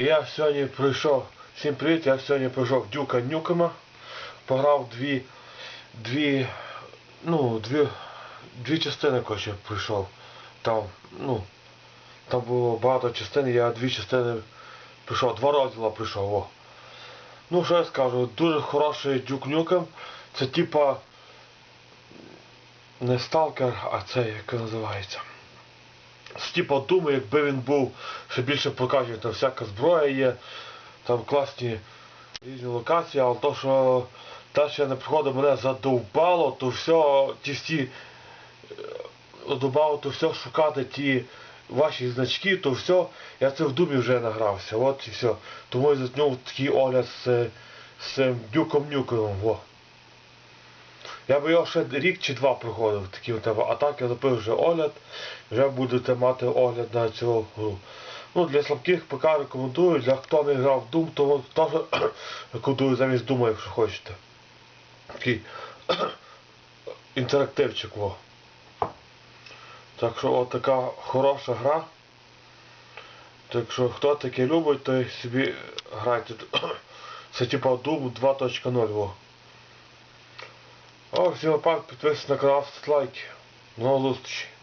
Я сьогодні прийшов, всім привіт, я сьогодні прийшов Дюка Нюкема, пограв дві, дві, ну, дві, дві частини, коротше, прийшов. Там, ну, там було багато частин, я дві частини прийшов, два розділа прийшов, о. Ну, що я скажу, дуже хороший Дюк Нюкем, це типа не сталкер, а це як називається. З типа думаю, якби він був ще більше прокачаний, там всяка зброя є, там класні різні локації, але то, що те, що я не приходив, мене задовбало, то все, ті всі е, задовбало, то все шукати ті ваші значки, то все, я це в думі вже награвся, от і все. Тому я заснув такий огляд з, з дюком нюковим во. Я би його ще рік чи два проходив, такі у тебе. А так я запив вже огляд, вже будете мати огляд на цю гру. Ну, для слабких ПК рекомендую, для хто не грав в Doom, то теж рекомендую замість Дума, якщо хочете. Такий інтерактивчик. Во. Так що от така хороша гра. Так що хто таке любить, той собі грайте. Це типа Doom 2.0. Afsjø på tvisten av kraft, like, nå lust ikke.